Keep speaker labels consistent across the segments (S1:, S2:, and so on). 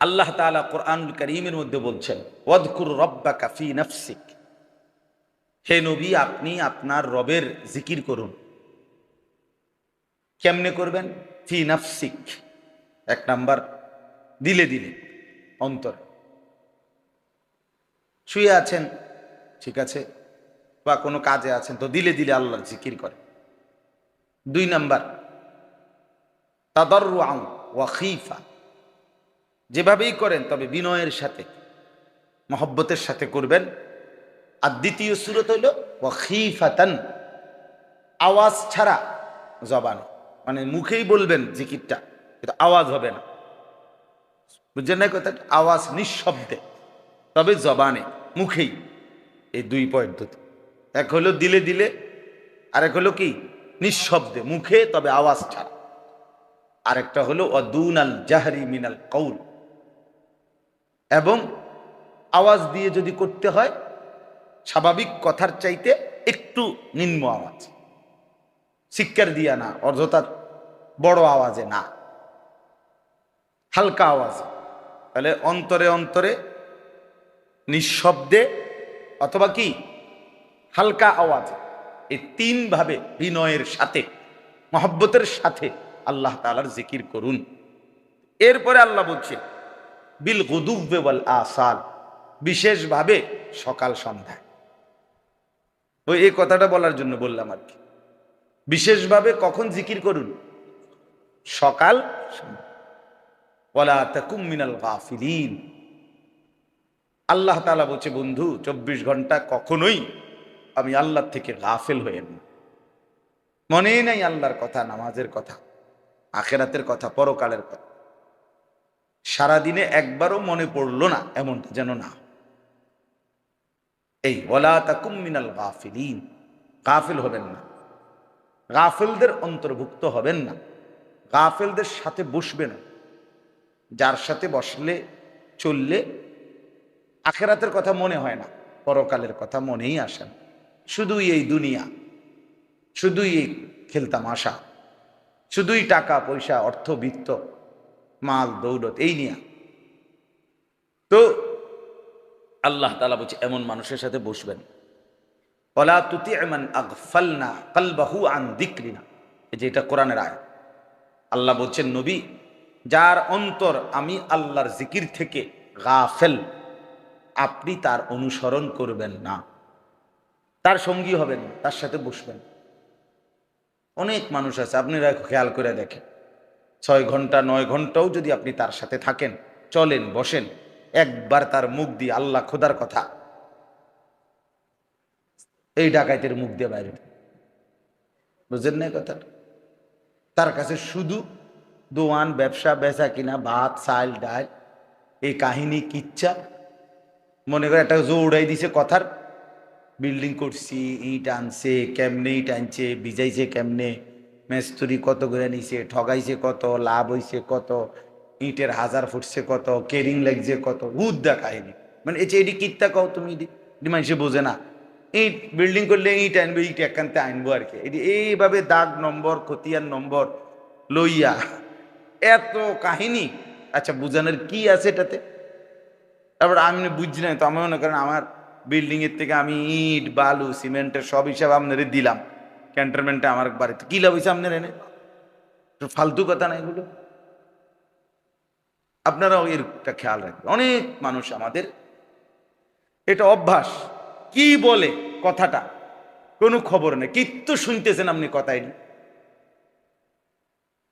S1: আল্লাহ তাআলা কোরআনুল করিমের মধ্যে বলছেন, ওয়াদকুর রব্বাকা ফি নাফসিক। হে নবী, আপনি আপনার রবের জিকির করুন। কেমনে করবেন? ফি নাফসিক। এক নাম্বার, দিলে দিলে, অন্তর। শুয়ে আছেন, ঠিক আছে, বা কোনো কাজে আছেন, তো দিলে দিলে আল্লাহর জিকির করে। দুই নাম্বার তাদর ওয়াখিফা যেভাবেই করেন, তবে বিনয়ের সাথে, মহব্বতের সাথে করবেন। আর দ্বিতীয় সুরত হইল, ওয়াখিফাতান, আওয়াজ ছাড়া জবান। মানে মুখেই বলবেন জিকিরটা, কিন্তু আওয়াজ হবে না। বুঝছেন না কথা আওয়াজ নিঃশব্দে, তবে জবানে, মুখেই এই দুই পদ্ধতি এক হলো দিলে দিলে, আরেক হলো কি? নিঃশব্দে, মুখে তবে আওয়াজ ছাড়া। আরেকটা হলো অদুন আল জাহরি মিনাল কৌল। এবং আওয়াজ দিয়ে যদি করতে হয়, স্বাভাবিক কথার চাইতে একটু নিম্ন আওয়াজ। শিক্ষার দিয়া না অর্ধতা বড় আওয়াজে না। হালকা আওয়াজ। তাহলে অন্তরে অন্তরে নিঃশব্দে অথবা কি? হালকা আওয়াজ। এই তিন ভাবে বিনয়ের সাথে, মহব্বতের সাথে আল্লাহ তালার জিকির করুন। এরপরে আল্লাহ বলছেন বিল গুদুব্বে বল আসাল। বিশেষভাবে সকাল সন্ধ্যায় ওই, এই কথাটা বলার জন্য বললাম আর কি। বিশেষভাবে কখন জিকির করুন? সকাল মিনাল গাফিলিন। আল্লাহ তালা বলছে, বন্ধু, চব্বিশ ঘণ্টা কখনোই আমি আল্লাহ থেকে গাফেল হয়ে নি মনেই নাই আল্লাহর কথা, নামাজের কথা, আখেরাতের কথা, পরকালের কথা। সারাদিনে একবারও মনে পড়ল না, এমনটা যেন না। এই ওলা তাকুম মিনাল গাফিলিন। গাফিল হবেন না। গাফিলদের অন্তর্ভুক্ত হবেন না। গাফিলদের সাথে বসবেন যার সাথে বসলে চললে আখেরাতের কথা মনে হয় না, পরকালের কথা মনেই আসে না। শুধুই এই দুনিয়া, শুধুই এই খেলতাম আশা শুধুই টাকা, পয়সা, অর্থ অর্থবিত্ত মাল, দৌলত, এই নিয়ে। তো আল্লাহ তালা বলছে, এমন মানুষের সাথে বসবেন। ওলা তুতি এমন আগফালনা কালবাহু আন দিক্রিনা। এই যে এটা কোরআনের আয় আল্লাহ বলছেন, নবী, যার অন্তর আমি আল্লাহর জিকির থেকে গাফেল, আপনি তার অনুসরণ করবেন না। তার সঙ্গী হবেন, তার সাথে বসবেন। অনেক মানুষ আছে আপনারা খেয়াল করে দেখেন। ছয় ঘণ্টা, নয় ঘন্টাও যদি আপনি তার সাথে থাকেন, চলেন, বসেন, একবার তার মুখ দিয়ে আল্লাহ খোদার কথা। এই ডাকাইতের মুখ দিয়ে বাইরে বুঝেন না কথা তার কাছে শুধু দোয়ান, ব্যবসা, বেচা কিনা, ভাত, চাল, ডাল, এই কাহিনী, কিচ্ছা, মনে করে একটা জো উড়াই দিছে কথার। বিল্ডিং করছি, ইট আনছে, কেমনে ইট আনছে, ভিজাইছে কেমনে? মেস্তুরি কত করে নিছে, ঠগাইছে কত, লাভ হইছে কত, ইটের হাজার ফুটছে কত, কেরিং লাগছে কত উদ্দা কাহিনী মানে এই যে এটি কিত্তা কও তুমি, এটি মানুষে বোঝে না। ইট বিল্ডিং করলে ইট আনবে ইট একান্তে আনব আর কি। এটি এইভাবে দাগ নম্বর, খতিয়ান নম্বর লইয়া এত কাহিনী। আচ্ছা বুঝানোর কি আছে এটাতে? তারপর আমি বুঝছি না, তো আমি মনে করেন আমার বিল্ডিং এর থেকে আমি ইট, বালু, সিমেন্টের সব হিসাব আপনাদের দিলাম। ক্যান্টনমেন্টে আমার বাড়িতে। কি লাভ হয়েছে আপনার এনে? ফালতু কথা না এগুলো? আপনারাও এরটা খেয়াল রাখবেন। অনেক মানুষ আমাদের, এটা অভ্যাস। কি বলে কথাটা? কোনো খবর নেই। কিত্তু শুনতেছেন আপনি কথাই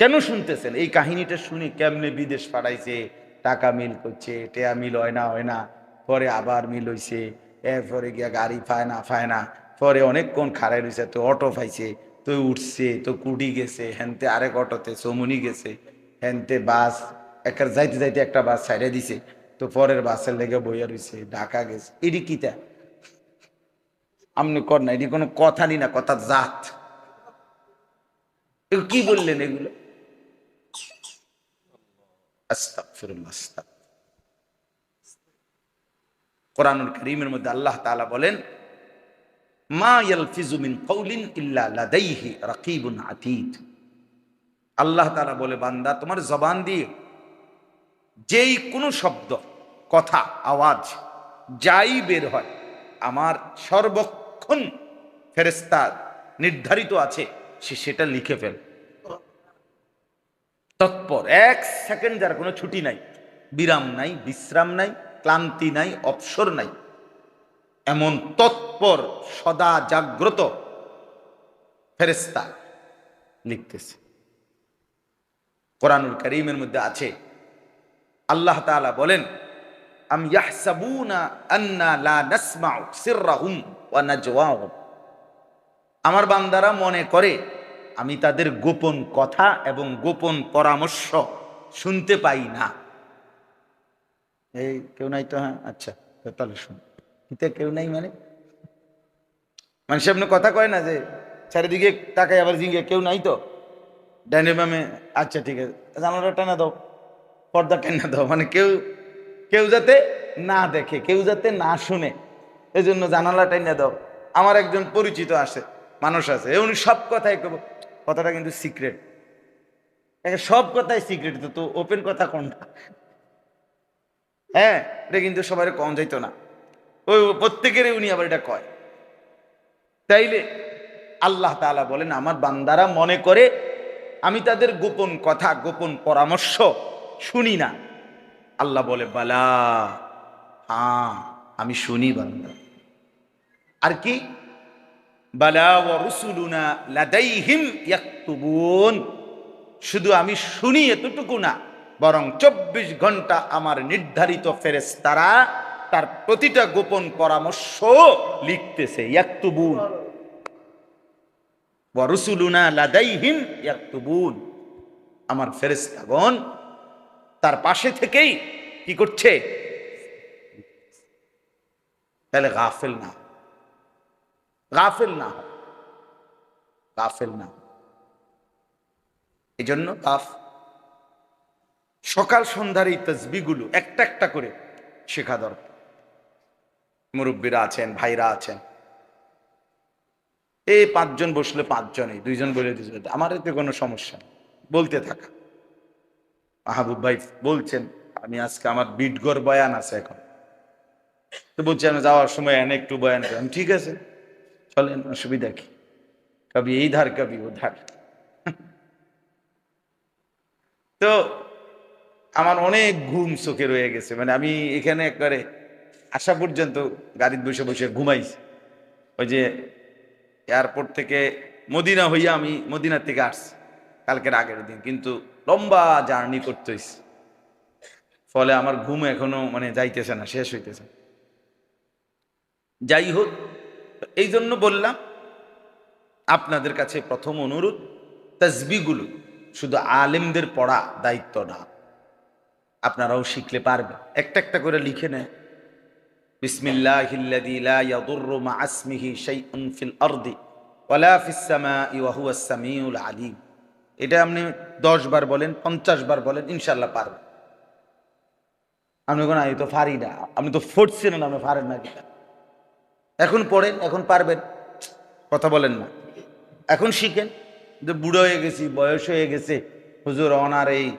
S1: কেন শুনতেছেন? এই কাহিনীটা শুনে কেমনে বিদেশ পাঠাইছে? টাকা মিল করছে, টেয়া মিল হয় না হয় না। পরে আবার মিল হইছে। এরপরে গিয়া গাড়ি পায় না পায় না। পরে অনেকক্ষণ খাড়াই রয়েছে তো অটো পাইছে, তো উঠছে, তো কুডি গেছে, হেনতে আরেক অটোতে চমুনি গেছে, হেনতে বাস, একের যাইতে যাইতে একটা বাস ছাইড়ে দিছে, তো পরের বাসের লেগে বইয়া রয়েছে ঢাকা গেছে। এটি কিতা? আপনি কর না এটি কোনো কথা নি না, কথা জাত। কি বললেন এগুলো। কোরআনুল করিমের মধ্যে আল্লাহ তাআলা বলেন আল্লাহ তাআলা বলে, বান্দা, তোমার জবান দিয়ে যেই কোনো শব্দ, কথা, আওয়াজ যাই বের হয়, আমার সর্বক্ষণ ফেরেস্তা নির্ধারিত আছে, সে সেটা লিখে ফেল। তৎপর, এক সেকেন্ড যার কোনো ছুটি নাই, বিরাম নাই, বিশ্রাম নাই, ক্লান্তি নাই, অবসর নাই। এমন তৎপর, সদা জাগ্রত ফেরেস্তা লিখতেছে। কোরআনুল করিমের মধ্যে আছে, আল্লাহ তাআলা বলেন আমার বান্দারা মনে করে, আমি তাদের গোপন কথা এবং গোপন পরামর্শ শুনতে পাই না। এই কেউ নাই তো? হ্যাঁ আচ্ছা তাহলে শুন। কিতে কেউ নাই মানে। মানুষ আপনি কথা কয় না যে, চারিদিকে তাকায় আবার জিঙ্গে, কেউ নাই তো। ডাইনে বামে আচ্ছা ঠিক আছে। জানালাটা টানা দাও, পর্দা টেনে দাও মানে কেউ কেউ যাতে না দেখে, কেউ যাতে না শুনে। এই জন্য জানালা টেনে দাও। আমার একজন পরিচিত আছে, মানুষ আছে উনি সব কথাই কব। কথাটা কিন্তু সিক্রেট সব কথাই সিক্রেট তো ওপেন কথা কোনটা? হ্যাঁ এটা কিন্তু সবাই কম যাইতো না। ওই প্রত্যেকেরই উনি আবার এটা কয়। তাইলে আল্লাহ তাআলা বলেন, আমার বান্দারা মনে করে আমি তাদের গোপন কথা, গোপন পরামর্শ শুনি না। আল্লাহ বলে, বালা হ্যাঁ আমি শুনি বান্দা। আর কি? শুধু আমি শুনি এতটুকু না, বরং চব্বিশ ঘণ্টা আমার নির্ধারিত ফেরেশতারা তার প্রতিটা গোপন পরামর্শ লিখতেছে, ইয়াকতুবুন। ওয়া রুসুলুনা লাদাইহিম ইয়াকতুবুন। আমার ফেরেশতাগণ, তার পাশে থেকেই কি করছে? তাহলে গাফেল না গাফেল না। গাফেল না এই জন্য গাফ। সকাল সন্ধ্যার এই তসবিগুলো একটা একটা করে শেখা দরকার। মুরব্বীরা আছেন, ভাইরা আছেন। এই পাঁচজন বসলে পাঁচজনই, দুইজন বলে দুজন আমার এতে কোনো সমস্যা বলতে থাকা। মাহবুব ভাই বলছেন, আমি আজকে আমার বিটগড় বয়ান আছে এখন। তো বলছি, আমি যাওয়ার সময় এনে একটু বয়ান করি। আমি, ঠিক আছে, চলেন, অসুবিধা কি? কবি, এই ধার কবি, ও ধার। তো আমার অনেক ঘুম চোখে রয়ে গেছে। মানে আমি এখানে একবারে আসা পর্যন্ত গাড়িতে বসে বসে ঘুমাইছি। ওই যে এয়ারপোর্ট থেকে মদিনা হইয়া আমি মদিনার থেকে আসছি, কালকের আগের দিন। কিন্তু লম্বা জার্নি করতে হইছে। ফলে আমার ঘুম এখনও মানে যাইতেছে না, শেষ হইতেছে যাই হোক এই জন্য বললাম, আপনাদের কাছে প্রথম অনুরোধ তসবিগুলো শুধু আলেমদের পড়া দায়িত্ব না, আপনারাও শিখলে পারবেন। একটা একটা করে লিখে নেন। আলিম। এটা আপনি দশ বার বলেন, পঞ্চাশ বার বলেন ইনশাল্লাহ পারবেন। আপনি কোনো আমি তো পারি না। আপনি তো ফুটছেন না আপনি পারেন না। এখন পড়েন, এখন পারবেন। কথা বলেন না। এখন শিখেন যে বুড়ো হয়ে গেছি, বয়স হয়ে গেছে। হুজুর অনার এই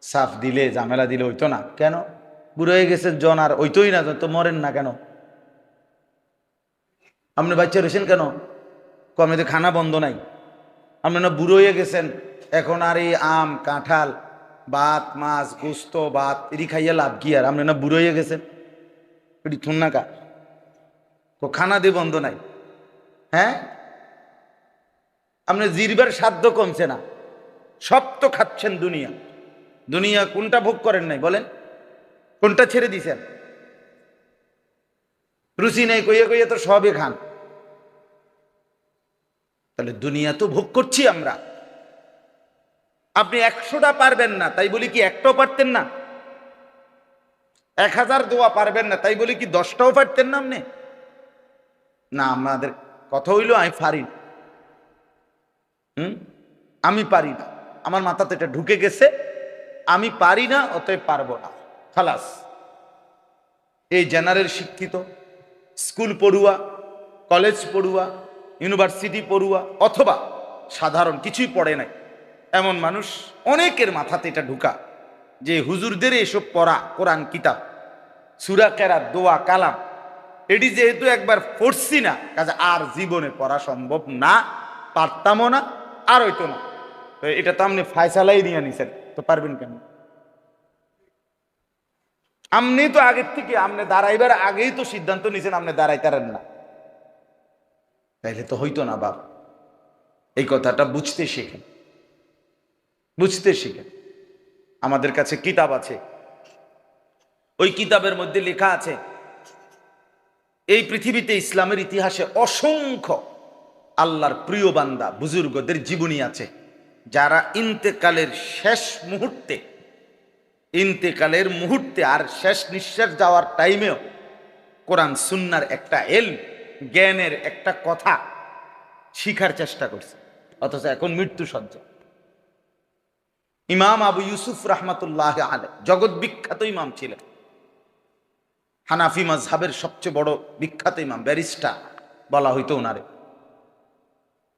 S1: সাফ দিলে, ঝামেলা দিলে হইতো না। কেন? বুড়ো হয়ে গেছে জন আর ওইতোই না, তো মরেন না কেন? আপনি বাচ্চা রয়েছেন কেন? কমে তো খানা বন্ধ নাই। আপনি না বুড়ো হয়ে গেছেন, এখন আর এই আম, কাঁঠাল, ভাত, মাছ, গোস্ত, ভাত, এটি খাইয়া লাভ কি আর? আপনি না বুড়ো হয়ে গেছেন? এটি থুন না তো খানা দিয়ে বন্ধ নাই। হ্যাঁ? আপনি জিরবার সাধ্য কমছে না। সব তো খাচ্ছেন দুনিয়া। দুনিয়া কোনটা ভোগ করেন নাই? বলেন। কোনটা ছেড়ে দিছেন? রুচি নেই, কইয়ে কইয়ে তো সবই খান। তাহলে দুনিয়া তো ভোগ করছি আমরা। আপনি একশোটা পারবেন না, তাই বলি কি একটাও পারতেন না? এক হাজার দোয়া পারবেন না, তাই বলি কি দশটাও পারতেন না আপনি? না, আমাদের কথা হইল আমি পারি হুম? আমি পারি না। আমার মাথাতে এটা ঢুকে গেছে। আমি পারি না, অতএব পারব না। খালাস। এই জেনারেল শিক্ষিত, স্কুল পড়ুয়া, কলেজ পড়ুয়া, ইউনিভার্সিটি পড়ুয়া, অথবা সাধারণ কিছুই পড়ে নাই, এমন মানুষ অনেকের মাথাতে এটা ঢুকা যে হুজুরদের এসব পড়া, কোরআন, কিতাব, সুরা কেরা দোয়া, কালাম এটি যেহেতু একবার পড়ছি না, কাজে আর জীবনে পড়া সম্ভব না, পারতামও না, আর হইতো না। তো এটা তো আপনি ফায়সালাই নিয়ে নিছেন, তো পারবেন কেন? আপনি তো আগের থেকে আপনি দাঁড়াইবার আগেই তো সিদ্ধান্ত নিছেন আপনি দাঁড়াইতারেন না। তাইলে তো হইতো না বাপ। এই কথাটা বুঝতে শেখেন। বুঝতে শিখেন। আমাদের কাছে কিতাব আছে। ওই কিতাবের মধ্যে লেখা আছে, এই পৃথিবীতে ইসলামের ইতিহাসে অসংখ্য আল্লাহর প্রিয় বান্দা, বুজুর্গদের জীবনী আছে, যারা ইন্তেকালের শেষ মুহূর্তে ইন্তেকালের মুহূর্তে আর শেষ নিঃশ্বাস যাওয়ার টাইমেও কোরআন সুন্নার একটা এল জ্ঞানের একটা কথা শিখার চেষ্টা করছে। অথচ এখন মৃত্যু সজ্জা ইমাম আবু ইউসুফ রহমতুল্লাহ আলে জগৎ বিখ্যাত ইমাম ছিলেন। হানাফি মাজহাবের সবচেয়ে বড় বিখ্যাত ইমাম, ব্যারিস্টার বলা হইতো ওনারে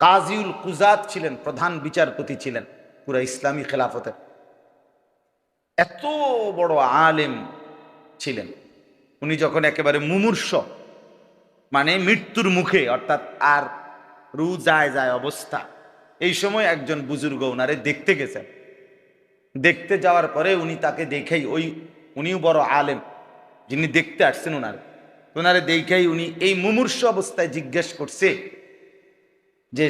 S1: কাজিউল কুজাত ছিলেন, প্রধান বিচারপতি ছিলেন পুরা ইসলামী খেলাফতের। এত বড় আলেম ছিলেন। উনি যখন একেবারে মুমূর্ষ মানে মৃত্যুর মুখে, অর্থাৎ আর রু যায় যায় অবস্থা, এই সময় একজন বুজুর্গ ওনারে দেখতে গেছেন। দেখতে যাওয়ার পরে উনি তাকে দেখেই ওই, উনিও বড় আলেম, যিনি দেখতে আসছেন ওনার ওনারে দেখেই উনি এই মুমূর্ষ অবস্থায় জিজ্ঞেস করছে যে,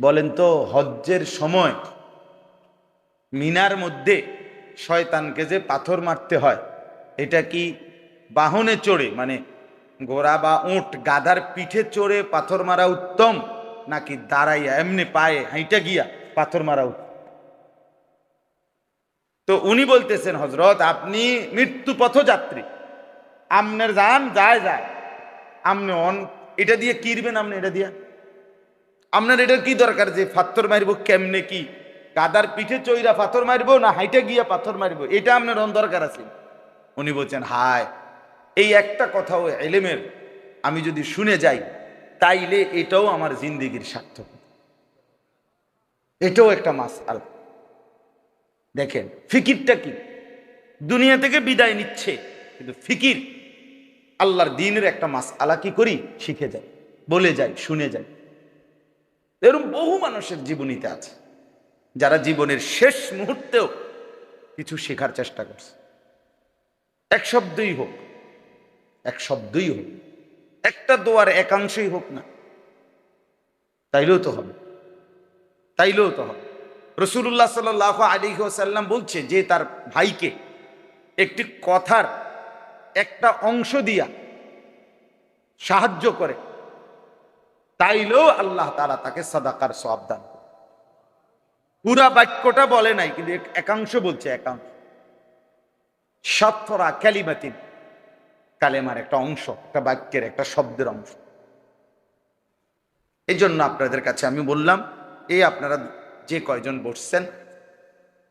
S1: বলেন তো, হজ্জের সময় মিনার মধ্যে শয়তানকে যে পাথর মারতে হয়, এটা কি বাহনে চড়ে মানে ঘোড়া বা উঁট, গাধার পিঠে চড়ে পাথর মারা উত্তম, নাকি দাঁড়াইয়া, এমনি পায়ে হাইটা গিয়া পাথর মারা উত্তম? তো উনি বলতেছেন হজরত আপনি মৃত্যু পথযাত্রী। আমনের যান যায় যায়। আমনে অন, এটা দিয়ে কিরবেন আপনি, এটা দিয়া? আপনার এটা কি দরকার যে পাথর মারবো কেমনে কি? কাদার পিঠে চইরা পাথর মারবো না হাইটে গিয়া পাথর মারবো? এটা আপনার দরকার আছে। উনি বলছেন, হায়, এই একটা কথাও এলেমের, আমি যদি শুনে যাই, তাইলে এটাও আমার জিন্দিগির সার্থক। এটাও একটা মাস আল দেখেন, ফিকিরটা কি? দুনিয়া থেকে বিদায় নিচ্ছে, কিন্তু ফিকির, আল্লাহর দিনের একটা মাস আলা কি করি? শিখে যায় বলে যায় শুনে যায় এরকম বহু মানুষের জীবনীতে আছে। যারা জীবনের শেষ মুহূর্তেও কিছু শেখার চেষ্টা করছে এক শব্দই হোক, এক শব্দই হোক, একটা দোয়ার একাংশই হোক না, তাইলেও তো হবে, তাইলেও তো হবে রসুল্লাহ সাল আলী সাল্লাম বলছে যে তার ভাইকে একটি কথার একটা অংশ দিয়া সাহায্য করে, তাইলেও আল্লাহ তারা তাকে সাদাকার সব দান। পুরা বাক্যটা বলে নাই, কিন্তু একাংশ বলছে, একাংশ। সত্তরা ক্যালিমাতিন কালেমার একটা অংশ, একটা বাক্যের একটা শব্দের অংশ। এই জন্য আপনাদের কাছে আমি বললাম এই আপনারা যে কয়জন বসছেন,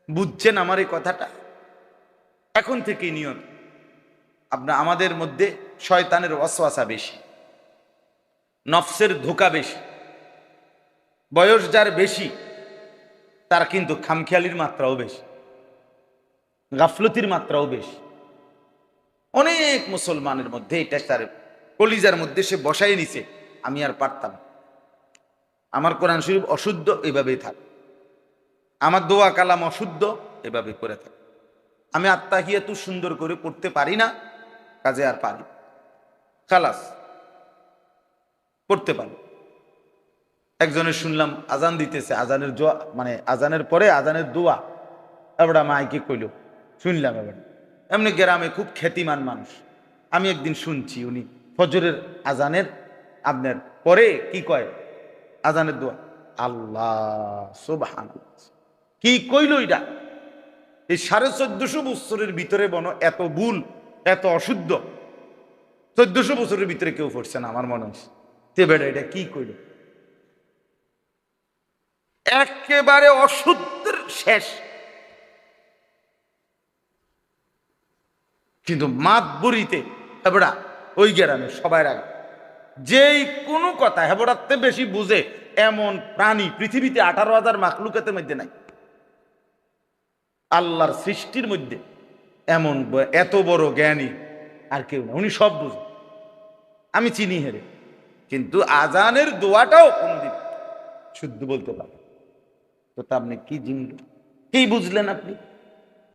S1: বুঝছেন আমার এই কথাটা? এখন থেকেই নিয়ত। আপনার আমাদের মধ্যে শয়তানের অসওয়াসা বেশি। নফসের ধোকা বেশি। বয়স যার বেশি তার কিন্তু খামখেয়ালির মাত্রাও বেশি, গাফলতির মাত্রাও বেশি। অনেক মুসলমানের মধ্যে এটা তার কলিজার মধ্যে সে বসাই নিছে, আমি আর পারতাম। আমার কোরআন শরীফ অশুদ্ধ, এভাবেই থাক। আমার দোয়া কালাম অশুদ্ধ, এভাবে করে থাক। আমি আত্মাহিয়াতু সুন্দর করে পড়তে পারি না, কাজে আর পারি খালাস, পড়তে পারি। একজনের শুনলাম আজান দিতেছে, আজানের জোয়া মানে আজানের পরে আজানের দোয়া। এবার মাইকে কইল, শুনলাম এবার। এমনি গ্রামে খুব খ্যাতিমান মানুষ। আমি একদিন শুনছি উনি, ফজরের আজানের, আপনার পরে কি কয়? আজানের দোয়া। আল্লাহ সুবহান কি কইল এটা এই সাড়ে চোদ্দশো বছরের ভিতরে বন এত ভুল, এত অশুদ্ধ। চোদ্দশো বছরের ভিতরে কেউ পড়ছে না, আমার মনে হচ্ছে তে বেটা, এটা কি কইল? একেবারে অশুদ্ধের শেষ। কিন্তু মাতবুরিতে, হেবড়া, ওই গ্রামে সবাই আগে যেই কোনো কথা হেবড়াতে বেশি বুঝে, এমন প্রাণী পৃথিবীতে আঠারো হাজার মাকলুকাতের মধ্যে নাই। আল্লাহর সৃষ্টির মধ্যে এমন এত বড় জ্ঞানী আর কেউ না উনি সব বুঝেন আমি চিনি হেরে, কিন্তু আজানের দোয়াটাও কোনদিন শুদ্ধ বলতে পারে তো তা আপনি কি জিনল কি বুঝলেন আপনি?